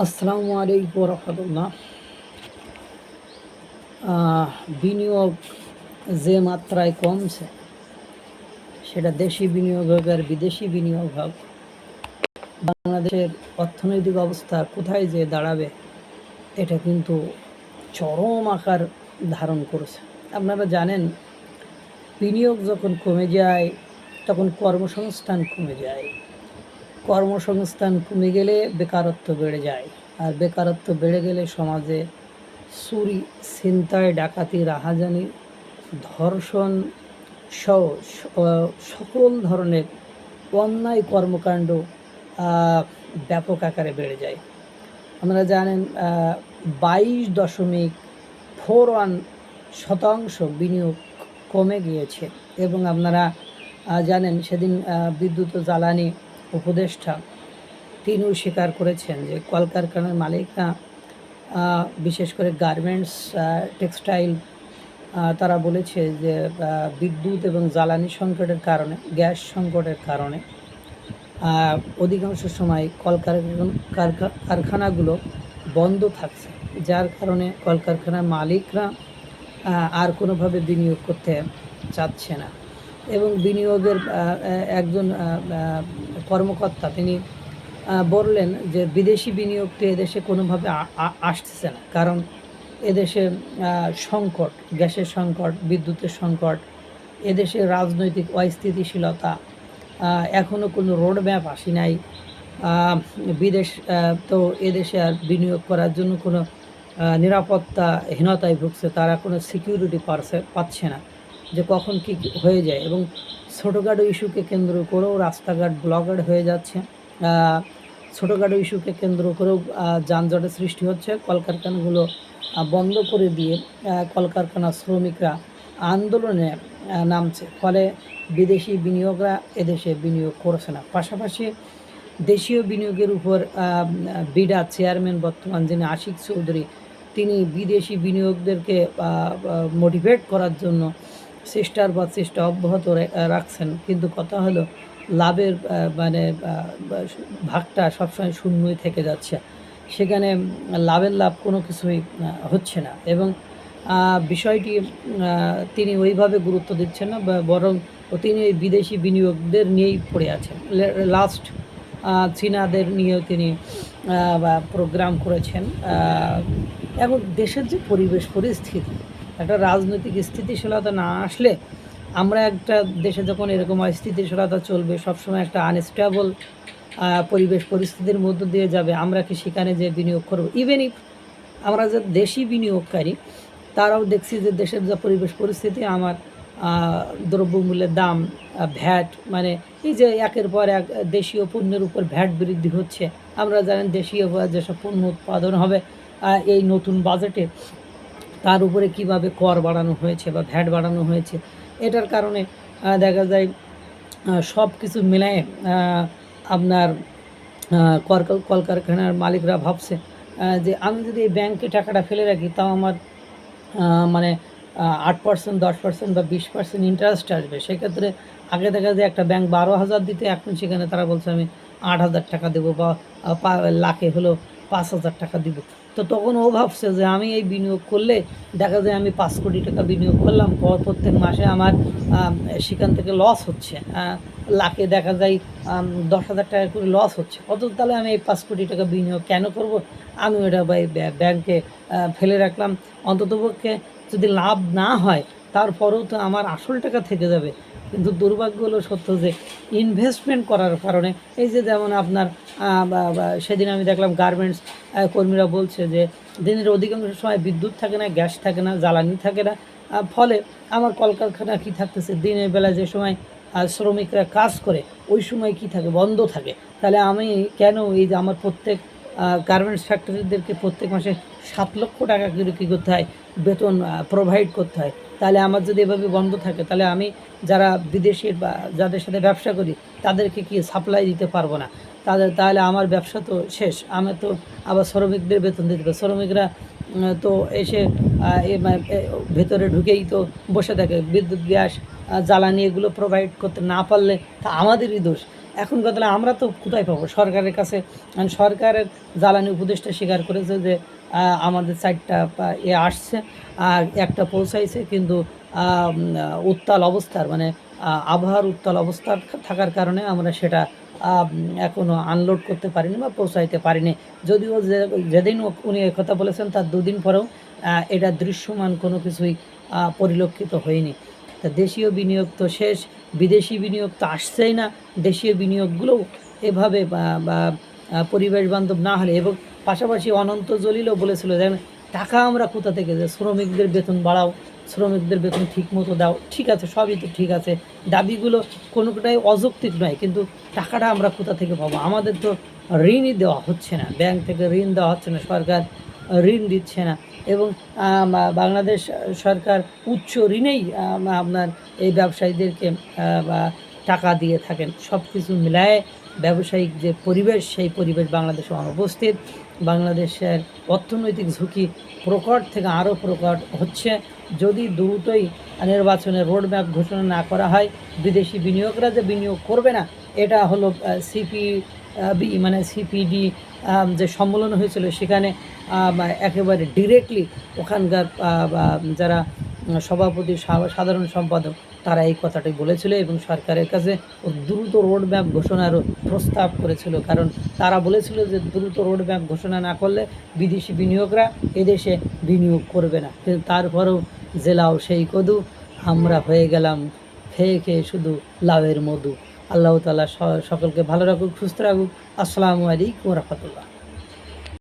আসসালামু আলাইকুম রহমতুল্লাহ। বিনিয়োগ যে মাত্রায় কমছে, সেটা দেশি বিনিয়োগ হোক আর বিদেশি বিনিয়োগ হোক, বাংলাদেশের অর্থনৈতিক অবস্থা কোথায় যে দাঁড়াবে, এটা কিন্তু চরম আকার ধারণ করেছে। আপনারা জানেন, বিনিয়োগ যখন কমে যায়, তখন কর্মসংস্থান কমে যায়। কর্মসংস্থান কমে গেলে বেকারত্ব বেড়ে যায়। আর বেকারত্ব বেড়ে গেলে সমাজে চুরি, ছিনতাই, ডাকাতি, রাহাজানি, ধর্ষণ সহ সকল ধরনের অন্যায় কর্মকাণ্ড ব্যাপক আকারে বেড়ে যায়। আপনারা জানেন বাইশ দশমিক ফোর ওয়ান শতাংশ বিনিয়োগ কমে গিয়েছে। এবং আপনারা জানেন, সেদিন বিদ্যুৎ জ্বালানি উপদেষ্টা তিনিও স্বীকার করেছেন যে কলকারখানার মালিকরা বিশেষ করে গার্মেন্টস টেক্সটাইল তারা বলেছে যে বিদ্যুৎ এবং জ্বালানি সংকটের কারণে, গ্যাস সংকটের কারণে অধিকাংশ সময় কলকারখানা, কারখা- কারখানাগুলো বন্ধ থাকছে। যার কারণে কলকারখানার মালিকরা আর কোনোভাবে বিনিয়োগ করতে চাচ্ছে না। এবং বিনিয়োগের একজন কর্মকর্তা, তিনি বললেন যে বিদেশি বিনিয়োগটি এদেশে কোনোভাবে আসতেছে না। কারণ এদেশে সংকট, গ্যাসের সংকট, বিদ্যুতের সংকট, এদেশে রাজনৈতিক অস্থিতিশীলতা এখনও কোনো রোড ম্যাপ আসি নাই। বিদেশ তো এদেশে আর বিনিয়োগ করার জন্য কোনো নিরাপত্তাহীনতায় ভুগছে, তারা কোনো সিকিউরিটি পারছে, পাচ্ছে না। যে কখন কী হয়ে যায় এবং ছোটোখাটো ইস্যুকে কেন্দ্র করেও রাস্তাঘাট ব্লকেড হয়ে যাচ্ছে। ছোটোখাটো ইস্যুকে কেন্দ্র করেও যানজটের সৃষ্টি হচ্ছে। কলকারখানাগুলো বন্ধ করে দিয়ে কলকারখানা শ্রমিকরা আন্দোলনে নামছে। ফলে বিদেশি বিনিয়োগরা এদেশে বিনিয়োগ করছে না। পাশাপাশি দেশীয় বিনিয়োগের উপর বিডা চেয়ারম্যান বর্তমান যিনি আশিক চৌধুরী, তিনি বিদেশি বিনিয়োগদেরকে মোটিভেট করার জন্য চেষ্টার বা চেষ্টা অব্যাহত রাখছেন। কিন্তু কথা হলো, লাভের মানে ভাগটা সবসময় শূন্যই থেকে যাচ্ছে। সেখানে লাভের লাভ কোনো কিছুই হচ্ছে না। এবং বিষয়টি তিনি ওইভাবে গুরুত্ব দিচ্ছেন না বরং তিনি বিদেশি বিনিয়োগদের নিয়েই পড়ে আছেন। লাস্ট চীনাদের নিয়েও তিনি প্রোগ্রাম করেছেন। এবং দেশের যে পরিবেশ, পরিস্থিতি একটা রাজনৈতিক স্থিতিশীলতা না আসলে আমরা একটা দেশে যখন এরকম অস্থিতিশীলতা চলবে, সবসময় একটা আনস্টেবল পরিবেশ পরিস্থিতির মধ্য দিয়ে যাবে, আমরা কি সেখানে যে বিনিয়োগ করব? ইভেন ইফ আমরা যে দেশি বিনিয়োগকারী, তারাও দেখছি যে দেশের যা পরিবেশ পরিস্থিতি, আমার দ্রব্যমূল্যের দাম ভ্যাট মানে এই যে একের পর এক দেশীয় পণ্যের উপর ভ্যাট বৃদ্ধি হচ্ছে, আমরা জানেন দেশীয় যেসব পণ্য উৎপাদন হবে এই নতুন বাজেটে তার উপরে কীভাবে কর বাড়ানো হয়েছে বা ভ্যাট বাড়ানো হয়েছে, এটার কারণে দেখা যায় সব কিছু মিলায়ে আপনার কর- কলকারখানার মালিকরা ভাবছে যে আমি যদি এই ব্যাংকে টাকাটা ফেলে রাখি, তাও আমার মানে আট পার্সেন্ট দশ পার্সেন্ট বা বিশ পার্সেন্ট ইন্টারেস্ট আসবে। সেক্ষেত্রে আগে দেখা যায় একটা ব্যাংক বারো হাজার দিতে, এখন সেখানে তারা বলছে আমি আট হাজার টাকা দেবো বা লাখে হলো পাঁচ হাজার টাকা দিব। তো তখন ও ভাবছে যে আমি এই বিনিয়োগ করলে দেখা যায় আমি পাঁচ কোটি টাকা বিনিয়োগ করলাম, পর প্রত্যেক মাসে আমার সেখান থেকে লস হচ্ছে লাখে দেখা যায় দশ হাজার টাকা করে লস হচ্ছে। অত তাহলে আমি এই পাঁচ কোটি টাকা বিনিয়োগ কেন করব? আমি ওটা ব্যাংকে ফেলে রাখলাম। অন্ততপক্ষে যদি লাভ না হয়, তারপরেও তো আমার আসল টাকা থেকে যাবে। কিন্তু দুর্ভাগ্য হলো সত্য যে ইনভেস্টমেন্ট করার কারণে, এই যে যেমন আপনার সেদিন আমি দেখলাম গার্মেন্টস কর্মীরা বলছে যে দিনের অধিকাংশ সময় বিদ্যুৎ থাকে না, গ্যাস থাকে না, জ্বালানি থাকে না ফলে আমার কলকারখানা কি থাকতেছে? দিনের বেলা যে সময় শ্রমিকরা কাজ করে, ওই সময় কি থাকে? বন্ধ থাকে। তাহলে আমি কেন এই যে আমার প্রত্যেক গার্মেন্টস ফ্যাক্টরিদেরকে প্রত্যেক মাসে সাত লক্ষ টাকা করে কী করতে হয়? বেতন প্রোভাইড করতে হয়। তাহলে আমার যদি এভাবে বন্ধ থাকে, তাহলে আমি যারা বিদেশের বা যাদের সাথে ব্যবসা করি, তাদেরকে কি সাপ্লাই দিতে পারব না? তাদের, তাহলে আমার ব্যবসা তো শেষ। আমি তো আবার শ্রমিকদের বেতন দিতে হবে শ্রমিকরা তো এসে এ মা- ভেতরে ঢুকেই তো বসে থাকে। বিদ্যুৎ, গ্যাস জ্বালানি এগুলো প্রোভাইড করতে না পারলে তা আমাদেরই দোষ। এখন কথা আমরা তো কোথায় পাবো? সরকারের কাছে সরকারের জ্বালানি উপদেষ্টা স্বীকার করেছে যে আমাদের চারটা এ আসছে, আর একটা পৌঁছাইছে, কিন্তু উত্তাল অবস্থার মানে আবহাওয়ার উত্তাল অবস্থার থাকার কারণে আমরা সেটা এখনও আনলোড করতে পারিনি বা পৌঁছাইতে পারিনি। যদিও যে- যেদিন উনি কথা বলেছেন, তার দুদিন পরেও এটা দৃশ্যমান কোনো কিছুই পরিলক্ষিত হয়নি। তা দেশীয় বিনিয়োগ তো শেষ, বিদেশি বিনিয়োগ তো আসছেই না, দেশীয় বিনিয়োগগুলোও এভাবে বা- বা পরিবেশ বান্ধব না হলে। এবং পাশাপাশি অনন্ত জলিলও বলেছিল যে টাকা আমরা কোথা থেকে যে, শ্রমিকদের বেতন বাড়াও, শ্রমিকদের বেতন ঠিক মতো দাও, ঠিক আছে, সবই তো ঠিক আছে, দাবিগুলো কোনোটাই অযৌক্তিক নয়, কিন্তু টাকাটা আমরা কোথা থেকে পাবো? আমাদের তো ঋণই দেওয়া হচ্ছে না, ব্যাংক থেকে ঋণ দেওয়া হচ্ছে না, সরকার ঋণ দিচ্ছে না। এবং বাংলাদেশ সরকার উচ্চ ঋণেই আপনার এই ব্যবসায়ীদেরকে টাকা দিয়ে থাকেন। সব কিছু মিলায়ে ব্যবসায়িক যে পরিবেশ, সেই পরিবেশ বাংলাদেশে অনুপস্থিত বাংলাদেশের অর্থনৈতিক ঝুঁকি প্রকট থেকে আরও প্রকট হচ্ছে। যদি দ্রুতই নির্বাচনের রোডম্যাপ ঘোষণা না করা হয়, বিদেশি বিনিয়োগরা যে বিনিয়োগ করবে না, এটা হলো সিপি মানে সিপিডি যে সম্মেলন হয়েছিল সেখানে একেবারে ডিরেক্টলি ওখানকার যারা সভাপতি সাধারণ সম্পাদক, তারা এই কথাটাই বলেছিল এবং সরকারের কাছে দ্রুত রোডম্যাপ ঘোষণারও প্রস্তাব করেছিল। কারণ তারা বলেছিল যে দ্রুত রোড রোডম্যাপ ঘোষণা না করলে বিদেশি বিনিয়োগরা এদেশে বিনিয়োগ করবে না। কিন্তু তারপরেও জেলাও সেই কদু, আমরা হয়ে গেলাম খেয়ে খেয়ে শুধু লাভের মধু। আল্লাহ তালা সকলকে ভালো রাখুক, সুস্থ রাখুক। আসসালামু আলাইকুম রহমতুল্লাহ।